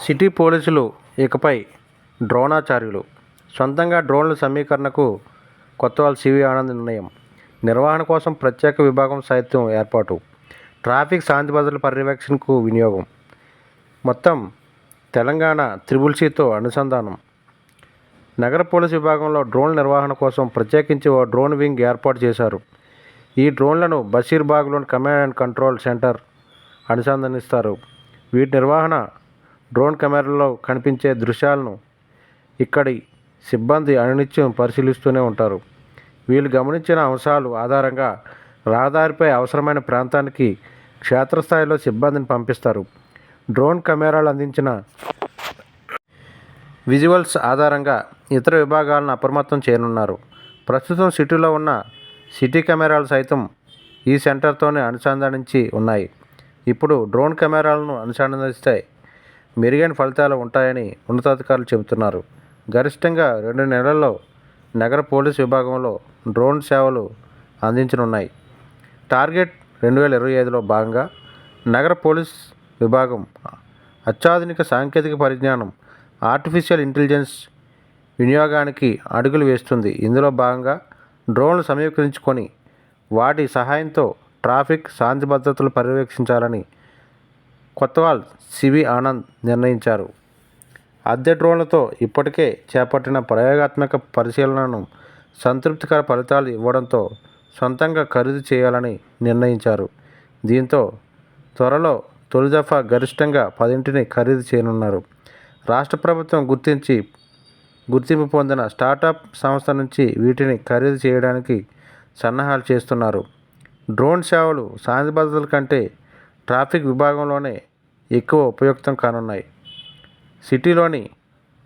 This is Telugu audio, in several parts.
సిటీ పోలీసులు ఇకపై డ్రోణాచార్యులు సొంతంగా డ్రోన్ల సమీకరణకు కొత్తవాల్ సివి ఆనంద్ నిర్ణయం. నిర్వహణ కోసం ప్రత్యేక విభాగం సాహిత్యం ఏర్పాటు. ట్రాఫిక్ శాంతి భద్రతల పర్యవేక్షణకు వినియోగం. మొత్తం తెలంగాణ త్రిబుల్ సితో అనుసంధానం. నగర పోలీసు విభాగంలో డ్రోన్ నిర్వహణ కోసం ప్రత్యేకించి ఓ డ్రోన్ వింగ్ ఏర్పాటు చేశారు. ఈ డ్రోన్లను బషీర్బాగ్లోని కమాండ్ అండ్ కంట్రోల్ సెంటర్ అనుసంధానిస్తారు. వీటి నిర్వహణ డ్రోన్ కెమెరాల్లో కనిపించే దృశ్యాలను ఇక్కడి సిబ్బంది అనునిత్యం పరిశీలిస్తూనే ఉంటారు. వీళ్ళు గమనించిన అంశాలు ఆధారంగా రహదారిపై అవసరమైన ప్రాంతానికి క్షేత్రస్థాయిలో సిబ్బందిని పంపిస్తారు. డ్రోన్ కెమెరాలు అందించిన విజువల్స్ ఆధారంగా ఇతర విభాగాలను అప్రమత్తం చేయనున్నారు. ప్రస్తుతం సిటీలో ఉన్న సిటీ కెమెరాలు సైతం ఈ సెంటర్తోనే అనుసంధానించి ఉన్నాయి. ఇప్పుడు డ్రోన్ కెమెరాలను అనుసంధానిస్తే మెరుగైన ఫలితాలు ఉంటాయని ఉన్నతాధికారులు చెబుతున్నారు. గరిష్టంగా రెండు నెలల్లో నగర పోలీస్ విభాగంలో డ్రోన్ సేవలు అందించనున్నాయి. టార్గెట్ రెండు వేల ఇరవై ఐదులో భాగంగా నగర పోలీస్ విభాగం అత్యాధునిక సాంకేతిక పరిజ్ఞానం ఆర్టిఫిషియల్ ఇంటెలిజెన్స్ వినియోగానికి అడుగులు వేస్తుంది. ఇందులో భాగంగా డ్రోన్లు సమీకరించుకొని వాటి సహాయంతో ట్రాఫిక్ శాంతి భద్రతలు పర్యవేక్షించాలని కొత్తవాల్ సివి ఆనంద్ నిర్ణయించారు. అద్దె డ్రోన్లతో ఇప్పటికే చేపట్టిన ప్రయోగాత్మక పరిశీలనను సంతృప్తికర ఫలితాలు ఇవ్వడంతో సొంతంగా ఖరీదు చేయాలని నిర్ణయించారు. దీంతో త్వరలో తొలి దఫా గరిష్టంగా పదింటిని ఖరీదు చేయనున్నారు. రాష్ట్ర ప్రభుత్వం గుర్తించి గుర్తింపు పొందిన స్టార్టప్ సంస్థ నుంచి వీటిని ఖరీదు చేయడానికి సన్నాహాలు చేస్తున్నారు. డ్రోన్ సేవలు శాంతిభద్రతల కంటే ట్రాఫిక్ విభాగంలోనే ఎక్కువ ఉపయుక్తం కానున్నాయి. సిటీలోని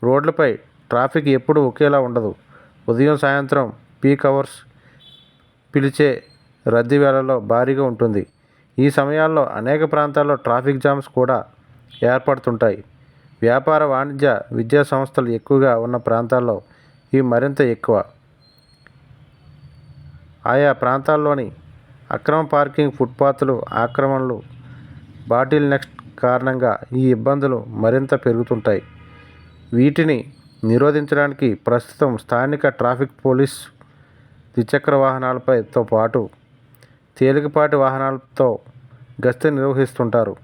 రోడ్లపై ట్రాఫిక్ ఎప్పుడూ ఒకేలా ఉండదు. ఉదయం సాయంత్రం పీక్ అవర్స్ పిలిచే రద్దీ వేళల్లో భారీగా ఉంటుంది. ఈ సమయాల్లో అనేక ప్రాంతాల్లో ట్రాఫిక్ జామ్స్ కూడా ఏర్పడుతుంటాయి. వ్యాపార వాణిజ్య విద్యా సంస్థలు ఎక్కువగా ఉన్న ప్రాంతాల్లో ఇవి మరింత ఎక్కువ. ఆయా ప్రాంతాల్లోని అక్రమ పార్కింగ్ ఫుట్పాత్లు ఆక్రమణలు బాటిల్ నెక్స్ట్ కారణంగా ఈ ఇబ్బందులు మరింత పెరుగుతుంటాయి. వీటిని నిరోధించడానికి ప్రస్తుతం స్థానిక ట్రాఫిక్ పోలీస్ ద్విచక్ర వాహనాలపైతో పాటు తేలికపాటి వాహనాలతో గస్తీ నిర్వహిస్తుంటారు.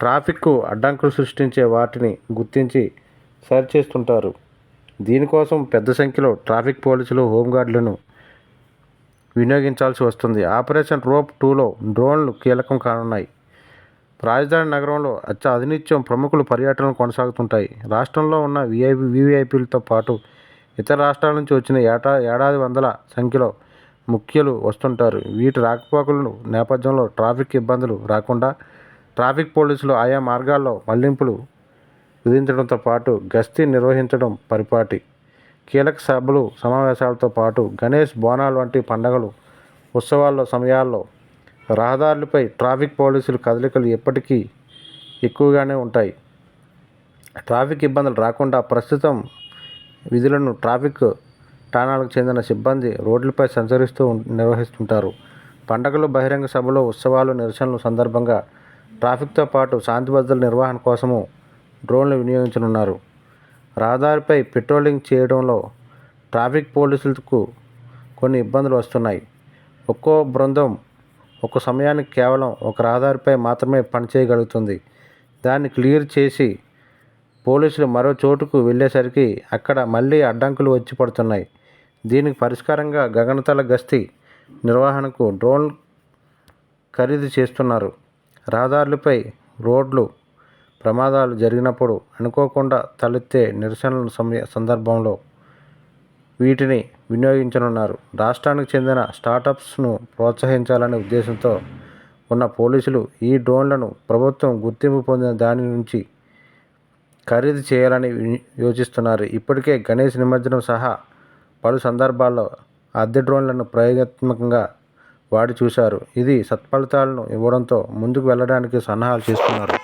ట్రాఫిక్కు అడ్డంకులు సృష్టించే వాటిని గుర్తించి సరిచేస్తుంటారు దీనికోసం పెద్ద సంఖ్యలో ట్రాఫిక్ పోలీసులు హోంగార్డులను వినియోగించాల్సి వస్తుంది. ఆపరేషన్ రోప్ టూలో డ్రోన్లు కీలకం కానున్నాయి. రాజధాని నగరంలో అత్య అధినిత్యం ప్రముఖులు పర్యటనలు కొనసాగుతుంటాయి. రాష్ట్రంలో ఉన్న విఐపి వివిఐపీలతో పాటు ఇతర రాష్ట్రాల నుంచి వచ్చిన ఏటా ఏడాది వందల సంఖ్యలో ముఖ్యులు వస్తుంటారు. వీటి రాకపోకల నేపథ్యంలో ట్రాఫిక్ ఇబ్బందులు రాకుండా ట్రాఫిక్ పోలీసులు ఆయా మార్గాల్లో మళ్ళింపులు విధించడంతో పాటు గస్తీ నిర్వహించడం పరిపాటి. కీలక సభలు సమావేశాలతో పాటు గణేష్ బోనాలు వంటి పండగలు ఉత్సవాల్లో సమయాల్లో రహదారులపై ట్రాఫిక్ పోలీసులు కదలికలు ఎప్పటికీ ఎక్కువగానే ఉంటాయి. ట్రాఫిక్ ఇబ్బందులు రాకుండా ప్రస్తుతం విధులను ట్రాఫిక్ ఠాణాలకు చెందిన సిబ్బంది రోడ్లపై సంచరిస్తూ నిర్వహిస్తుంటారు. పండగలు బహిరంగ సభలు ఉత్సవాలు నిరసనలు సందర్భంగా ట్రాఫిక్తో పాటు శాంతి భద్రతల నిర్వహణ కోసము డ్రోన్లు వినియోగించనున్నారు. రహదారిపై పెట్రోలింగ్ చేయడంలో ట్రాఫిక్ పోలీసులకు కొన్ని ఇబ్బందులు వస్తున్నాయి. ఒక్కో బృందం ఒక సమయానికి కేవలం ఒక రహదారిపై మాత్రమే పనిచేయగలుగుతుంది దాన్ని క్లియర్ చేసి పోలీసులు మరో చోటుకు వెళ్ళేసరికి అక్కడ మళ్ళీ అడ్డంకులు వచ్చి పడుతున్నాయి. దీనికి పరిష్కారంగా గగనతల గస్తీ నిర్వహణకు డ్రోన్ ఖరీదు చేస్తున్నారు. రహదారులపై రోడ్లు ప్రమాదాలు జరిగినప్పుడు అనుకోకుండా తలెత్తే నిరసనల సమయ సందర్భంలో వీటిని వినియోగించనున్నారు. రాష్ట్రానికి చెందిన స్టార్టప్స్ను ప్రోత్సహించాలనే ఉద్దేశంతో ఉన్న పోలీసులు ఈ డ్రోన్లను ప్రభుత్వం గుర్తింపు పొందిన దాని నుంచి ఖరీదు చేయాలని యోచిస్తున్నారు. ఇప్పటికే గణేష్ నిమజ్జనం సహా పలు సందర్భాల్లో అద్దె డ్రోన్లను ప్రయోగాత్మకంగా వాడి చూశారు. ఇది సత్ఫలితాలను ఇవ్వడంతో ముందుకు వెళ్ళడానికి సన్నాహాలు చేస్తున్నారు.